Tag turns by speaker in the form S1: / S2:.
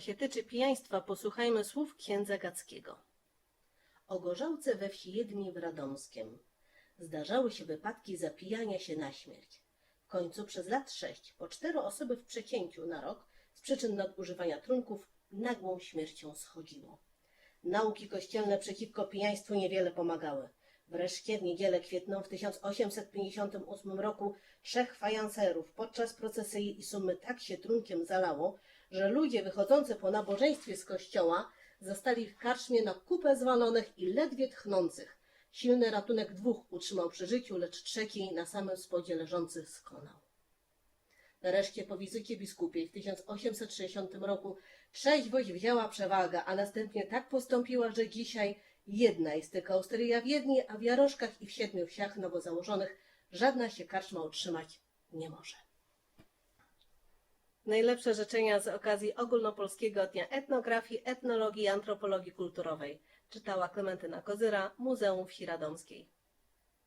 S1: się tyczy pijaństwa, posłuchajmy słów księdza Gackiego. O gorzałce we wsi Jedni w Radomskiem. Zdarzały się wypadki zapijania się na śmierć. W końcu przez lat sześć, po cztery osoby w przecięciu na rok z przyczyn nadużywania trunków nagłą śmiercią schodziło. Nauki kościelne przeciwko pijaństwu niewiele pomagały. Wreszcie w niedzielę kwietną w 1858 roku trzech fajanserów podczas procesyjni i sumy tak się trunkiem zalało, że ludzie wychodzący po nabożeństwie z kościoła zastali w karczmie na kupę zwalonych i ledwie tchnących. Silny ratunek dwóch utrzymał przy życiu, lecz trzeci na samym spodzie leżący skonał. Nareszcie po wizycie biskupiej w 1860 roku trzeźwość wzięła przewagę, a następnie tak postąpiła, że dzisiaj jedna jest tylko Austeria w Wiedni, a w Jaroszkach i w siedmiu wsiach nowo założonych żadna się karczma utrzymać nie może. Najlepsze życzenia z okazji Ogólnopolskiego Dnia Etnografii, Etnologii i Antropologii Kulturowej. Czytała Klementyna Kozyra, Muzeum Wsi Radomskiej.